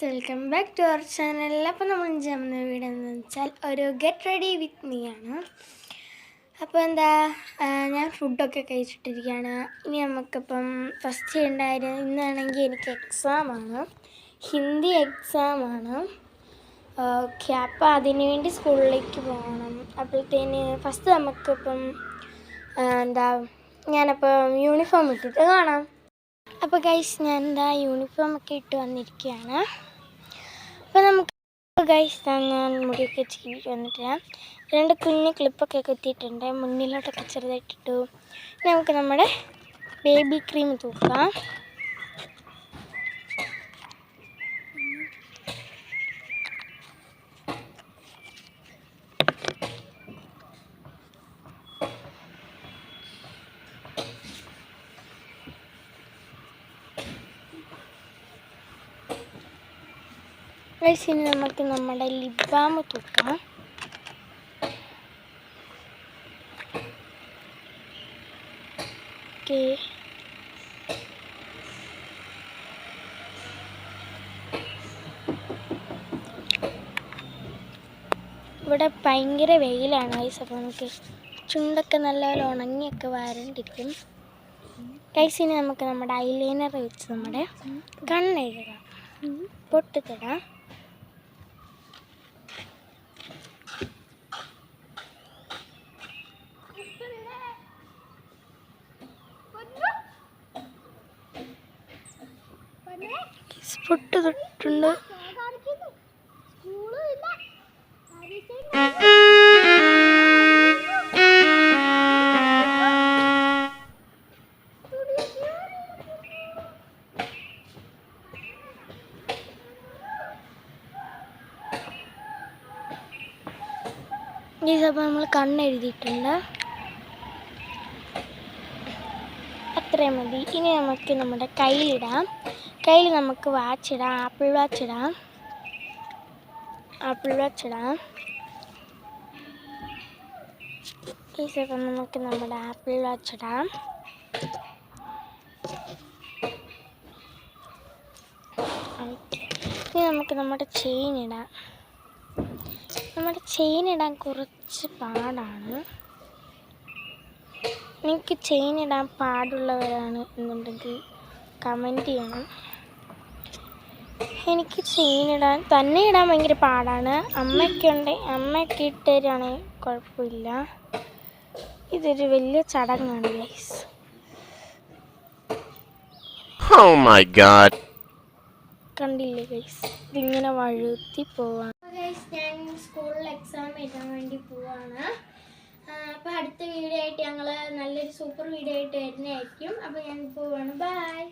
Welcome back to our channel. അപ്പോൾ നമ്മൾ ചെയ്യുന്ന വീഡിയോ എന്ന് വെച്ചാൽ ഒരു ഗെറ്റ് റെഡി വിത്ത് മീ ആണ്. അപ്പോൾ എന്താ ഞാൻ ഫുഡൊക്കെ കഴിച്ചിട്ടിരിക്കുകയാണ്. ഇനി നമുക്കിപ്പം ഫസ്റ്റ് ചെയ്യേണ്ടായിരുന്നു ഇന്നാണെങ്കിൽ എനിക്ക് എക്സാമാണ് ഹിന്ദി എക്സാമാണ് ഓക്കെ അപ്പോൾ അതിന് വേണ്ടി സ്കൂളിലേക്ക് പോകണം. അപ്പോഴത്തേന് ഫസ്റ്റ് നമുക്കിപ്പം എന്താ ഞാനപ്പം യൂണിഫോം ഇട്ടിട്ട് കാണാം. അപ്പോൾ ഗൈസ് ഞാൻ എന്താ യൂണിഫോം ഒക്കെ ഇട്ട് വന്നിരിക്കുകയാണ്. അപ്പോൾ നമുക്ക് ഗൈസ് ഞാൻ മുടിയൊക്കെ ചെയ്തിട്ട് വന്നിട്ട് രണ്ട് കുഞ്ഞ് ക്ലിപ്പൊക്കെ കുത്തിയിട്ടുണ്ട്. മുന്നിലോട്ടൊക്കെ ചെറുതായിട്ടിട്ടു നമുക്ക് നമ്മുടെ ബേബി ക്രീം തൂക്കാം. ഇനി നമുക്ക് നമ്മുടെ ലിപ് ബാം തൂക്കാം. ഓക്കെ ഇവിടെ ഭയങ്കര വെയിലാണ് ഗൈസ് അപ്പോൾ നമുക്ക്. ചുണ്ടൊക്കെ നല്ലപോലെ ഉണങ്ങിയൊക്കെ വരണ്ടിരിക്കും. ഗൈസ് ഇനി നമുക്ക് നമ്മുടെ ഐലൈനർ വെച്ച് നമ്മുടെ കണ്ണെഴുതാം പൊട്ടിത്തരാം പൊട്ട് തൊട്ടുണ്ട് അപ്പോൾ നമ്മൾ കണ്ണെഴുതിയിട്ടുണ്ട്. അത്രയും മതി. ഇനി നമുക്ക് നമ്മുടെ കയ്യിലിടാം. കയ്യിൽ നമുക്ക് വാച്ച് ഇടാം ആപ്പിൾ വാച്ച് ഇടാം ആപ്പിൾ വാച്ച് ഇടാം ഈ അപ്പം നമുക്ക് നമ്മുടെ ആപ്പിൾ വാച്ച് ഇടാം. ഇനി നമുക്ക് നമ്മുടെ ചെയിൻ ഇടാം. നമ്മുടെ ചെയിൻ ഇടാൻ കുറച്ച് പാടാണ്. എനിക്ക് ചെയിൻ ഇടാൻ പാടുള്ളവരാണ് എന്നുണ്ടെങ്കിൽ കമന്റ് ചെയ്യണം. എനിക്ക് ചെയിൻ ഇടാൻ തന്നെ ഇടാൻ ഭയങ്കര പാടാണ്. അമ്മയ്ക്കുണ്ട് അമ്മയൊക്കെ ഇട്ട് തരികയാണെങ്കിൽ കുഴപ്പമില്ല. ഇതൊരു വലിയ ചടങ്ങാണ് ഗൈസ് Oh. കണ്ടില്ലേ ഗൈസ് ഇതിങ്ങനെ വഴുത്തി പോവാണ്. ഗൈസ് ഞാൻ സ്കൂളിൽ എക്സാം എഴുതാൻ വേണ്ടി പോവാണ്. അപ്പോൾ അടുത്ത വീഡിയോ ആയിട്ട് ഞങ്ങൾ നല്ലൊരു സൂപ്പർ വീഡിയോ ആയിട്ട് വരുന്നതായിരിക്കും. അപ്പോൾ ഞാൻ പോവാണ്. ബൈ